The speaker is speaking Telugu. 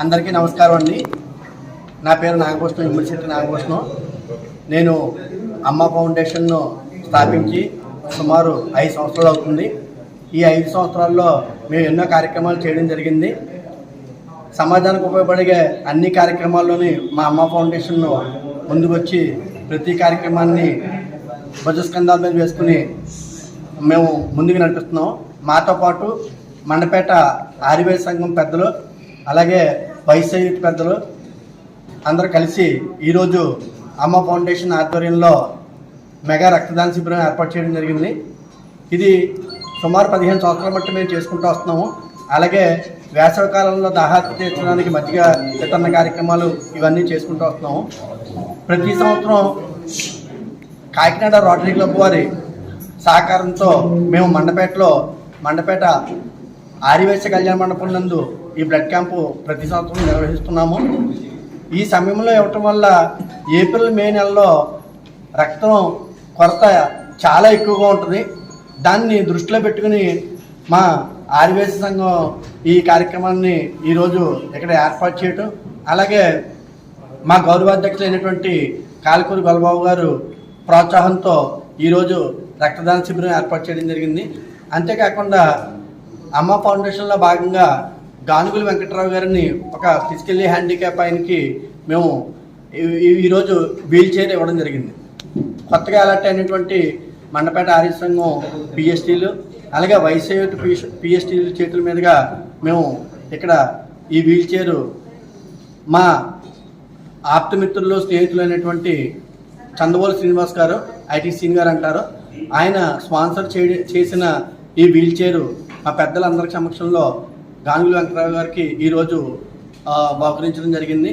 అందరికీ నమస్కారం అండి. నా పేరు నాగభూషణం ఇమ్మడిశెట్టి నాగభూషణం. నేను అమ్మ ఫౌండేషన్ను స్థాపించి సుమారు ఐదు సంవత్సరాలు అవుతుంది. ఈ ఐదు సంవత్సరాల్లో మేము ఎన్నో కార్యక్రమాలు చేయడం జరిగింది. సమాజానికి ఉపయోగపడే అన్ని కార్యక్రమాల్లోని మా అమ్మ ఫౌండేషన్ను ముందుకొచ్చి ప్రతి కార్యక్రమాన్ని భుజస్కంధాల మీద వేసుకుని మేము ముందుకు నడిపిస్తున్నాం. మాతో పాటు మండపేట ఆర్యవేద సంఘం పెద్దలు అలాగే వైశ్య పెద్దలు అందరు కలిసి ఈరోజు అమ్మ ఫౌండేషన్ ఆధ్వర్యంలో మెగా రక్తదాన శిబిరం ఏర్పాటు చేయడం జరిగింది. ఇది సుమారు పదిహేను సంవత్సరాల మట్టి మేము చేసుకుంటూ వస్తున్నాము. అలాగే వేసవి కాలంలో దాహార్తి తీర్చడానికి మధ్యగా వితరణ కార్యక్రమాలు ఇవన్నీ చేసుకుంటూ వస్తున్నాము. ప్రతి సంవత్సరం కాకినాడ రోటరీ క్లబ్ వారి సహకారంతో మేము మండపేటలో మండపేట ఆరివేశ కళ్యాణ మండపం నందు ఈ బ్లడ్ క్యాంపు ప్రతి సంవత్సరం నిర్వహిస్తున్నాము. ఈ సమయంలో ఇవ్వటం వల్ల ఏప్రిల్ మే నెలలో రక్తం కొరత చాలా ఎక్కువగా ఉంటుంది. దాన్ని దృష్టిలో పెట్టుకుని మా ఆర్యవేశ సంఘం ఈ కార్యక్రమాన్ని ఈరోజు ఇక్కడ ఏర్పాటు చేయటం అలాగే మా గౌరవాధ్యక్షులైనటువంటి కాలకూరి బలబాబు గారు ప్రోత్సాహంతో ఈరోజు రక్తదాన శిబిరం ఏర్పాటు చేయడం జరిగింది. అంతేకాకుండా అమ్మ ఫౌండేషన్లో భాగంగా గానుగుల వెంకట్రావు గారిని ఒక ఫిజికల్లీ హ్యాండిక్యాప్ ఆయనకి మేము ఈ- ఈరోజు వీల్ చైర్ ఇవ్వడం జరిగింది. కొత్తగా అలర్ట్ అయినటువంటి మండపేట ఆర్య సంఘం పిఎస్టీలు అలాగే వైసీఐ పిఎస్టీల చేతుల మీదుగా మేము ఇక్కడ ఈ వీల్ చైరు మా ఆప్తమిత్రులు స్నేహితులు అయినటువంటి చందబోలు శ్రీనివాస్ గారు ఐటీ సీన్ గారు అంటారు. ఆయన స్పాన్సర్ చేసిన ఈ వీల్ చైర్ మా పెద్దలందరి సమక్షంలో గాంగుల వెంకటరావు గారికి ఈరోజు బహుకరించడం జరిగింది.